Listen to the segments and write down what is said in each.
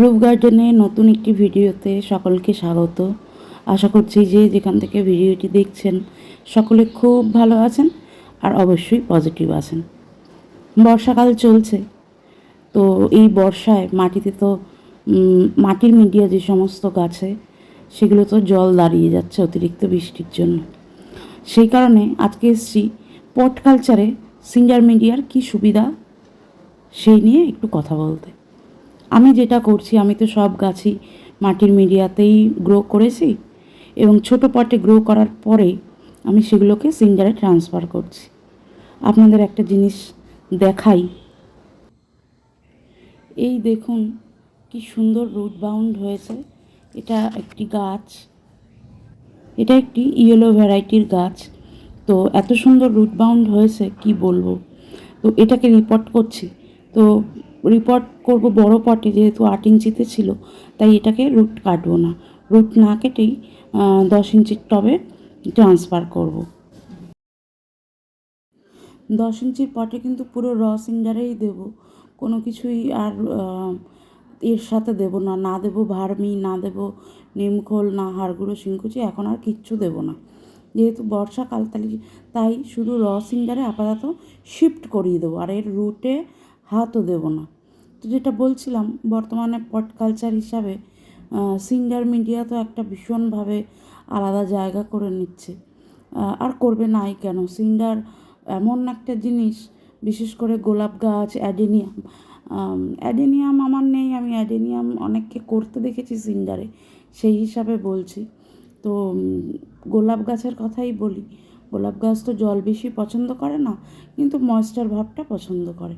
রূপ গার্ডেনে নতুন একটি ভিডিওতে সকলকে স্বাগত। আশা করছি যে যেখান থেকে ভিডিওটি দেখছেন, সকলে খুব ভালো আছেন আর অবশ্যই পজিটিভ আছেন। বর্ষাকাল চলছে, তো এই বর্ষায় মাটিতে তো মাটির মিডিয়া যে সমস্ত গাছে, সেগুলো তো জল দাঁড়িয়ে যাচ্ছে অতিরিক্ত বৃষ্টির জন্য। সেই কারণে আজকে এসেছি পট কালচারে সিঙ্গার মিডিয়ার কী সুবিধা, সেই নিয়ে একটু কথা বলতে। আমি যেটা করছি, আমি তো সব গাছই মাটির মিডিয়াতেই গ্রো করেছি এবং ছোট পটে গ্রো করার পরে আমি সেগুলোকে সিঙ্গারে ট্রান্সফার করছি। আপনাদের একটা জিনিস দেখাই। এই দেখুন, কি সুন্দর রুট বাউন্ড হয়েছে। এটা একটি গাছ। এটা একটি ইয়েলো ভ্যারাইটির গাছ। তো এত সুন্দর রুট বাউন্ড হয়েছে, কি বলব? তো এটাকে রিপোর্ট করছি। তো রিপোর্ট করব, বড় পটে যেহেতু আট ইঞ্চিতে ছিল, তাই এটাকে রুট কাটবো না। রুট না কেটেই দশ ইঞ্চির টবে ট্রান্সফার করব। দশ ইঞ্চির পটে কিন্তু পুরো র সিঙ্গারেই দেব। কোনো কিছুই আর এর সাথে দেব না। না দেব ভার্মি, না দেব নিমখোল না হাড়গুঁড়ো, শিংকুচি, এখন আর কিচ্ছু দেব না। যেহেতু বর্ষাকাল তাই শুধু র সিঙ্গারে আপাতত শিফট করিয়ে দেবো। আর এর রুটে হাতও দেব না। তো যেটা বলছিলাম, বর্তমানে পট কালচার হিসাবে সিঙ্গার মিডিয়া তো একটা ভীষণভাবে আলাদা জায়গা করে নিচ্ছে। আর করবে নাই কেন? সিঙ্গার এমন একটা জিনিস, বিশেষ করে গোলাপ গাছ, অ্যাডেনিয়াম। অ্যাডেনিয়াম আমার নেই, আমি অ্যাডেনিয়াম অনেককে করতে দেখেছি সিঙ্গারে, সেই হিসাবে বলছি। তো গোলাপ গাছের কথাই বলি। গোলাপ গাছ তো জল বেশি পছন্দ করে না, কিন্তু ময়েশ্চার ভাবটা পছন্দ করে।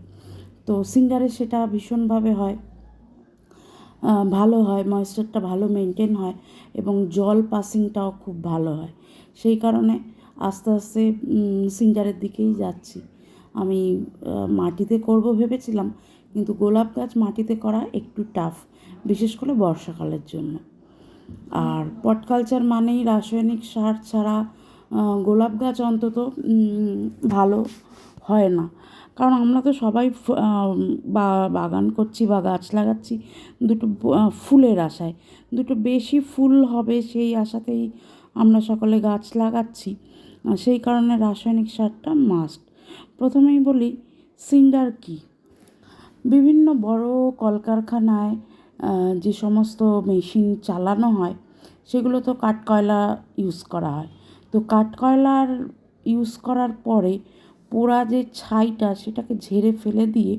তো সিঙ্গারে সেটা ভীষণভাবে হয়। ভালো হয় ময়েশ্চারটা ভালো মেনটেন হয় এবং জল পাসিংটাও খুব ভালো হয়। সেই কারণে আস্তে আস্তে সিঙ্গারের দিকেই যাচ্ছি। আমি মাটিতে করব ভেবেছিলাম, কিন্তু গোলাপ গাছ মাটিতে করা একটু টাফ বিশেষ করে বর্ষাকালের জন্য। আর পট কালচার মানেই রাসায়নিক সার ছাড়া গোলাপ গাছ অন্তত ভালো হয় না। কারণ আমরা তো সবাই বা, বাগান করছি বা গাছ লাগাচ্ছি, দুটো ফুলের আশায়। দুটো বেশি ফুল হবে সেই আশাতেই আমরা সকলে গাছ লাগাচ্ছি। সেই কারণে রাসায়নিক সারটা মাস্ট প্রথমেই বলি, সিন্ডার কী? বিভিন্ন বড় কলকারখানায় যে সমস্ত মেশিন চালানো হয়, সেগুলো তো কাঠকয়লা ইউজ করা হয়। তো কাঠকয়লার ইউজ করার পরে পোড়া যে ছাইটা সেটাকে ঝেড়ে ফেলে দিয়ে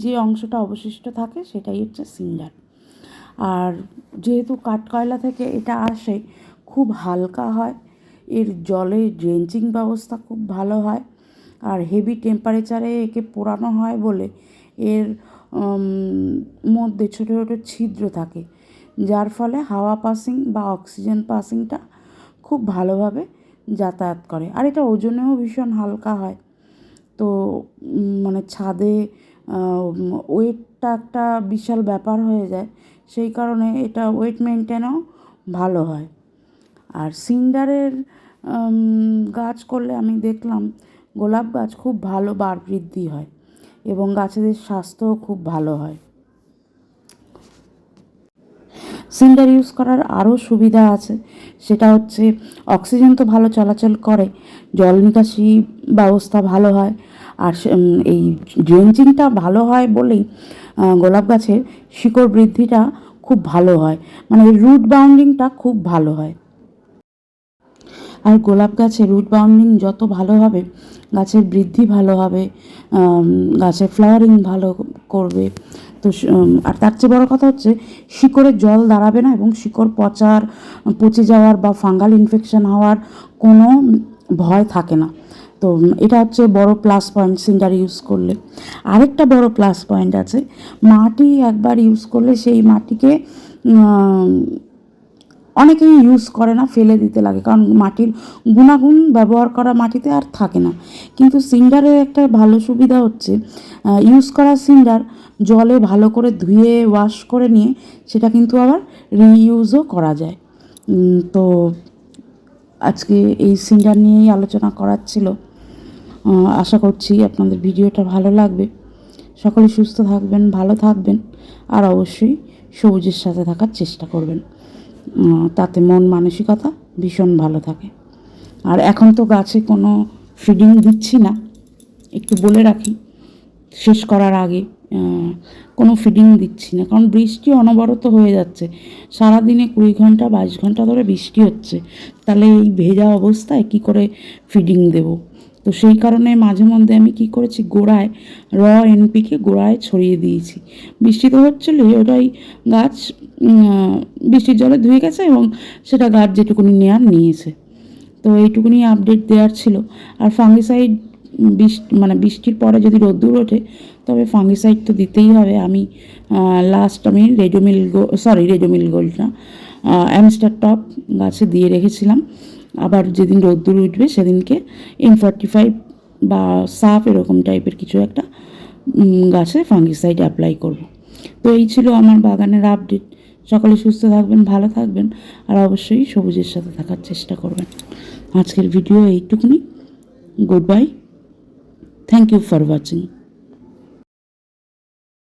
যে অংশটা অবশিষ্ট থাকে সেটাই হচ্ছে সিঙ্গার। আর যেহেতু কাঠকয়লা থেকে এটা আসে, খুব হালকা হয়, এর জলে ড্রেঞ্চিং ব্যবস্থা খুব ভালো হয়, আর হেভি টেম্পারেচারে একে পোড়ানো হয় বলে এর মধ্যে ছোটো ছোটো ছিদ্র থাকে, যার ফলে হাওয়া পাসিং বা অক্সিজেন পাসিংটা খুব ভালোভাবে যাতায়াত করে। আর এটা ওজনেও ভীষণ হালকা হয়। তো মানে ছাদে ওয়েটটা একটা বিশাল ব্যাপার হয়ে যায়। সেই কারণে এটা ওয়েট মেনটেনও ভালো হয়। আর সিন্ডারের গাছ করলে আমি দেখলাম গোলাপ গাছ খুব ভালো বার বৃদ্ধি হয় এবং গাছেদের স্বাস্থ্যও খুব ভালো হয়। সিন্ডার ইউজ করার আরও সুবিধা আছে। সেটা হচ্ছে অক্সিজেন তো ভালো চলাচল করে, জল নিকাশি ব্যবস্থা ভালো হয়। আর এই ড্রেঞ্চিংটা ভালো হয় বলেই গোলাপ গাছের শিকড় বৃদ্ধিটা খুব ভালো হয়। মানে রুট বাউন্ডিংটা খুব ভালো হয়। আর গোলাপ গাছে রুট বাউন্ডিং যত ভালো হবে, গাছের বৃদ্ধি ভালো হবে গাছের ফ্লাওয়ারিং ভালো করবে। তো আর তার চেয়ে বড় কথা হচ্ছে, শিকড়ে জল দাঁড়াবে না এবং শিকড় পচার, পচে যাওয়ার বা ফাঙ্গাল ইনফেকশন হওয়ার কোনো ভয় থাকে না। তো এটা হচ্ছে বড় প্লাস পয়েন্ট সিঙ্গার ইউজ করলে। আরেকটা বড় প্লাস পয়েন্ট আছে, মাটি একবার ইউজ করলে সেই মাটিকে অনেকেই ইউজ করে না, ফেলে দিতে লাগে। কারণ মাটির গুণাগুণ ব্যবহার করা মাটিতে আর থাকে না। কিন্তু সিন্ডারের একটা ভালো সুবিধা হচ্ছে ইউজ করা সিন্ডার জলে ভালো করে ধুয়ে ওয়াশ করে নিয়ে সেটা কিন্তু আবার রিইউজও করা যায়। তো আজকে এই সিন্ডার নিয়েই আলোচনা করার ছিল। আশা করছি আপনাদের ভিডিওটা ভালো লাগবে। সকলে সুস্থ থাকবেন, ভালো থাকবেন, আর অবশ্যই সবুজের সাথে থাকার চেষ্টা করবেন। তাতে মন মানসিকতা ভীষণ ভালো থাকে। আর এখন তো গাছে কোনো ফিডিং দিচ্ছি না। একটু বলে রাখি, শেষ করার আগে কোনো ফিডিং দিচ্ছি না। কারণ বৃষ্টি অনবরত হয়ে যাচ্ছে। সারাদিনে কুড়ি ঘণ্টা, বাইশ ঘণ্টা ধরে বৃষ্টি হচ্ছে। তাহলে এই ভেজা অবস্থায় কি করে ফিডিং দেব? তো সেই কারণে মাঝে মধ্যে আমি কি করেছি, গোড়ায় র এনপিকে গোড়ায় ছড়িয়ে দিয়েছি। বৃষ্টি তো হচ্ছিল ওটাই গাছ বৃষ্টির জলে ধুয়ে গেছে এবং সেটা গাছ যেটুকুনি নেওয়ার নিয়েছে। তো এইটুকুনি আপডেট দেওয়ার ছিল। আর ফাঙ্গিসাইড বৃষ্টি মানে বৃষ্টির পরে যদি রোদ্দুর ওঠে, তবে ফাঙ্গিসাইড তো দিতেই হবে। আমি লাস্ট আমি Ridomil go sorry Ridomil gold না অ্যামস্টার টপ গাছে দিয়ে রেখেছিলাম। আবার যেদিন রোদ্দুর উঠবে সেদিনকে এম ফর্টি ফাইভ বা সাফ এরকম টাইপের কিছু একটা গাছে ফাঙ্গিসাইড অ্যাপ্লাই করব। তো এই ছিল আমার বাগানের আপডেট সকলে সুস্থ থাকবেন, ভালো থাকবেন, আর অবশ্যই সবুজের সাথে থাকার চেষ্টা করবেন। আজকের ভিডিও এইটুকুনি। Good bye thank you for watching